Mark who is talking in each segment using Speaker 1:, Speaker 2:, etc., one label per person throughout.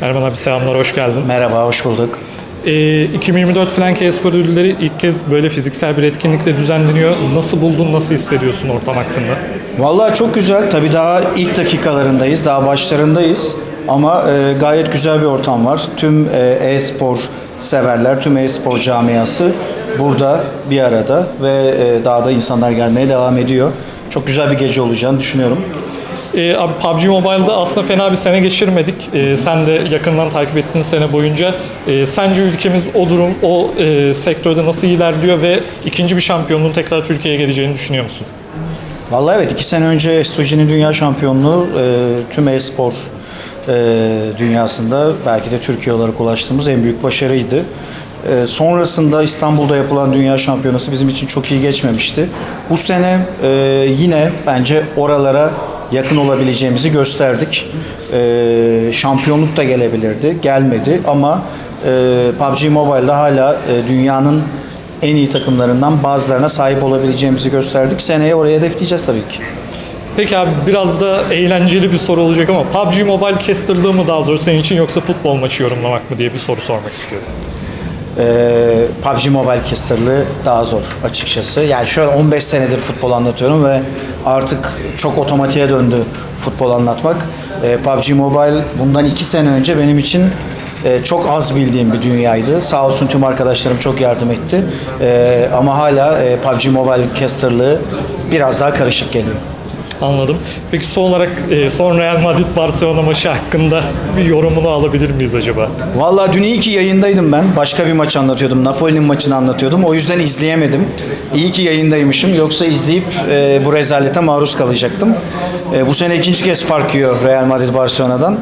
Speaker 1: Erman abi selamlar, hoş geldin.
Speaker 2: Merhaba, hoş bulduk.
Speaker 1: Ee, 2024 Flank e-spor ödülleri ilk kez böyle fiziksel bir etkinlikle düzenleniyor. Nasıl buldun, nasıl hissediyorsun ortam hakkında?
Speaker 2: Vallahi çok güzel. Tabii daha ilk dakikalarındayız, daha başlarındayız. Ama e, gayet güzel bir ortam var. Tüm e, e-spor severler, tüm e-spor camiası burada bir arada ve e, daha da insanlar gelmeye devam ediyor. Çok güzel bir gece olacağını düşünüyorum.
Speaker 1: Ee, abi PUBG Mobile'da aslında fena bir sene geçirmedik. Ee, sen de yakından takip ettiğin sene boyunca. Ee, sence ülkemiz o durum, o e, sektörde nasıl ilerliyor ve ikinci bir şampiyonluğun tekrar Türkiye'ye geleceğini düşünüyor musun?
Speaker 2: Vallahi evet, iki sene önce Estoji'nin dünya şampiyonluğu e, tüm e-spor e, dünyasında belki de Türkiye olarak ulaştığımız en büyük başarıydı. E, sonrasında İstanbul'da yapılan dünya şampiyonası bizim için çok iyi geçmemişti. Bu sene e, yine bence oralara yakın olabileceğimizi gösterdik. E, şampiyonluk da gelebilirdi, gelmedi ama e, PUBG Mobile'da hala e, dünyanın en iyi takımlarından bazılarına sahip olabileceğimizi gösterdik. Seneye oraya hedefleyeceğiz tabii ki.
Speaker 1: Peki abi biraz da eğlenceli bir soru olacak ama PUBG Mobile casterlığı mı daha zor senin için yoksa futbol maçı yorumlamak mı diye bir soru sormak istiyorum.
Speaker 2: Ee, PUBG Mobile casterlığı daha zor açıkçası. Yani şöyle 15 senedir futbol anlatıyorum ve artık çok otomatiğe döndü futbol anlatmak. Ee, PUBG Mobile bundan 2 sene önce benim için e, çok az bildiğim bir dünyaydı. Sağ olsun tüm arkadaşlarım çok yardım etti. Ee, ama hala e, PUBG Mobile casterlığı biraz daha karışık geliyor.
Speaker 1: Anladım. Peki son olarak e, son Real Madrid Barcelona maçı hakkında bir yorumunu alabilir miyiz acaba?
Speaker 2: Vallahi dün iyi ki yayındaydım ben. Başka bir maç anlatıyordum. Napoli'nin maçını anlatıyordum. O yüzden izleyemedim. İyi ki yayındaymışım. Yoksa izleyip e, bu rezalete maruz kalacaktım. E, bu sene ikinci kez fark yiyor Real Madrid Barcelona'dan.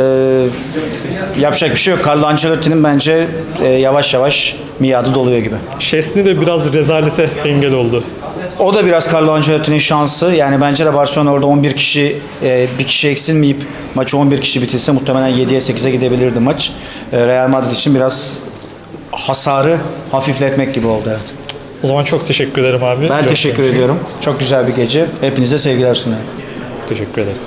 Speaker 2: E, yapacak bir şey yok. Carlo Ancelotti'nin bence e, yavaş yavaş miadı doluyor gibi.
Speaker 1: Şesni de biraz rezalete engel oldu.
Speaker 2: O da biraz Carlo Ancelotti'nin şansı. Yani bence de Barcelona orada 11 kişi e, bir kişi eksilmeyip maçı 11 kişi bitirse muhtemelen 7'ye 8'e gidebilirdi maç. E, Real Madrid için biraz hasarı hafifletmek gibi oldu evet.
Speaker 1: O zaman çok teşekkür ederim abi.
Speaker 2: Ben teşekkür ediyorum. Çok güzel bir gece. Hepinize sevgiler sunuyorum.
Speaker 1: Teşekkür ederiz.